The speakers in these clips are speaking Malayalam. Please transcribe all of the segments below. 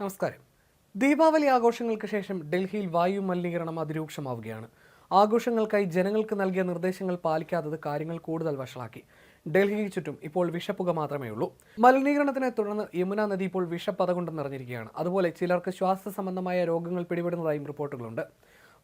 നമസ്കാരം. ദീപാവലി ആഘോഷങ്ങൾക്ക് ശേഷം ഡൽഹിയിൽ വായു മലിനീകരണം അതിരൂക്ഷമാവുകയാണ്. ആഘോഷങ്ങൾക്കായി ജനങ്ങൾക്ക് നൽകിയ നിർദ്ദേശങ്ങൾ പാലിക്കാത്തത് കാര്യങ്ങൾ കൂടുതൽ വഷളാക്കി. ഡൽഹിക്ക് ചുറ്റും ഇപ്പോൾ വിഷപ്പുക മാത്രമേ ഉള്ളൂ. മലിനീകരണത്തിനെ തുടർന്ന് യമുന നദി ഇപ്പോൾ വിഷപ്പത കൊണ്ട് നിറഞ്ഞിരിക്കുകയാണ് അതുപോലെ ചിലർക്ക് ശ്വാസ സംബന്ധമായ രോഗങ്ങൾ പിടിപെടുന്നതായും റിപ്പോർട്ടുകളുണ്ട്.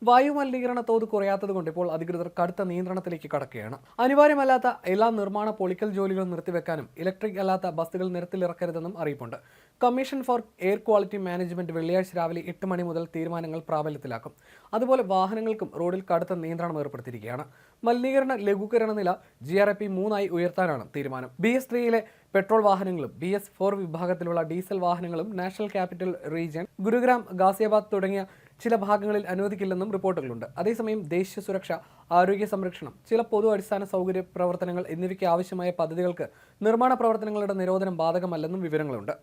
വായു മലിനീകരണ തോത് കുറയാത്തതുകൊണ്ട് ഇപ്പോൾ അധികൃതർ കടുത്ത നിയന്ത്രണത്തിലേക്ക് കടക്കുകയാണ്. അനിവാര്യമല്ലാത്ത എല്ലാ നിർമ്മാണ പൊളിക്കൽ ജോലികളും നിർത്തിവെക്കാനും ഇലക്ട്രിക് അല്ലാത്ത ബസ്സുകൾ നിരത്തിലിറക്കരുതെന്നും അറിയിപ്പുണ്ട്. Commission for air quality management വെള്ളിയാഴ്ച രാവിലെ എട്ട് മണി മുതൽ തീരുമാനങ്ങൾ പ്രാബല്യത്തിലാക്കും. അതുപോലെ വാഹനങ്ങൾക്കും റോഡിൽ കടുത്ത നിയന്ത്രണം ഏർപ്പെടുത്തിയിരിക്കുകയാണ്. മലിനീകരണ ലഘൂകരണ നില ജി ആർ എ പി മൂന്നായി ഉയർത്താനാണ് തീരുമാനം. ബി എസ് ത്രീയിലെ പെട്രോൾ വാഹനങ്ങളും ബി എസ് ഫോർ വിഭാഗത്തിലുള്ള ഡീസൽ വാഹനങ്ങളും national capital region Gurugram Ghaziabad തുടങ്ങിയ ചില ഭാഗങ്ങളിൽ അനുവദിക്കില്ലെന്നും റിപ്പോർട്ടുകളുണ്ട്. അതേസമയം ദേശീയ സുരക്ഷ ആരോഗ്യ സംരക്ഷണം ചില പൊതു അടിസ്ഥാന സൗകര്യ പ്രവർത്തനങ്ങൾ എന്നിവയ്ക്ക് ആവശ്യമായ പദ്ധതികൾക്ക് നിർമ്മാണ പ്രവർത്തനങ്ങളുടെ നിരോധനം ബാധകമല്ലെന്നും വിവരങ്ങളുണ്ട്.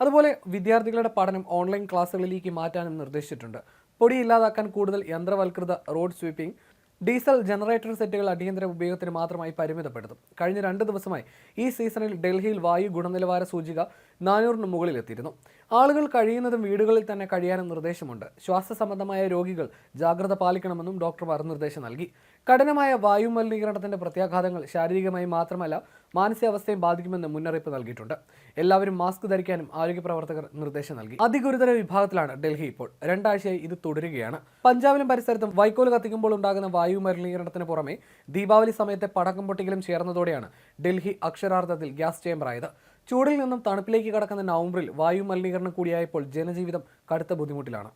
അതുപോലെ വിദ്യാർത്ഥികളുടെ പഠനം ഓൺലൈൻ ക്ലാസ്സുകളിലേക്ക് മാറ്റാനും നിർദ്ദേശിച്ചിട്ടുണ്ട്. പൊടി ഇല്ലാതാക്കാൻ കൂടുതൽ യന്ത്രവൽകൃത റോഡ് സ്വീപ്പിംഗ് ഡീസൽ ജനറേറ്റർ സെറ്റുകൾ അടിയന്തര ഉപയോഗത്തിന് മാത്രമായി പരിമിതപ്പെടുത്തും. കഴിഞ്ഞ രണ്ട് ദിവസമായി ഈ സീസണിൽ ഡൽഹിയിൽ വായു ഗുണനിലവാര സൂചിക നാനൂറിന് മുകളിലെത്തിയിരുന്നു. ആളുകൾ കഴിയുന്നതും വീടുകളിൽ തന്നെ കഴിയാനും നിർദ്ദേശമുണ്ട്. ശ്വാസ സംബന്ധമായ രോഗികൾ ജാഗ്രത പാലിക്കണമെന്നും ഡോക്ടർമാർ നിർദ്ദേശം നൽകി. കഠിനമായ വായു മലിനീകരണത്തിന്റെ പ്രത്യാഘാതങ്ങൾ ശാരീരികമായി മാത്രമല്ല മാനസികാവസ്ഥയും ബാധിക്കുമെന്ന് മുന്നറിയിപ്പ് നൽകിയിട്ടുണ്ട്. എല്ലാവരും മാസ്ക് ധരിക്കാനും ആരോഗ്യ പ്രവർത്തകർ നിർദ്ദേശം നൽകി. അതിഗുരുതര വിഭാഗത്തിലാണ് ഡൽഹി ഇപ്പോൾ. രണ്ടാഴ്ചയായി ഇത് തുടരുകയാണ്. പഞ്ചാബിലും പരിസരത്തും വൈക്കോൽ കത്തിക്കുമ്പോൾ ഉണ്ടാകുന്ന വായു മലിനീകരണത്തിന് പുറമെ ദീപാവലി സമയത്തെ പടക്കം പൊട്ടിക്കലും ചേർന്നതോടെയാണ് ഡൽഹി അക്ഷരാർത്ഥത്തിൽ ഗ്യാസ് ചേംബറായത് ചൂടിൽ നിന്നും തണുപ്പിലേക്ക് കടക്കുന്ന നവംബറിൽ വായു മലിനീകരണം കൂടിയായപ്പോൾ ജനജീവിതം കടുത്ത ബുദ്ധിമുട്ടിലാണ്.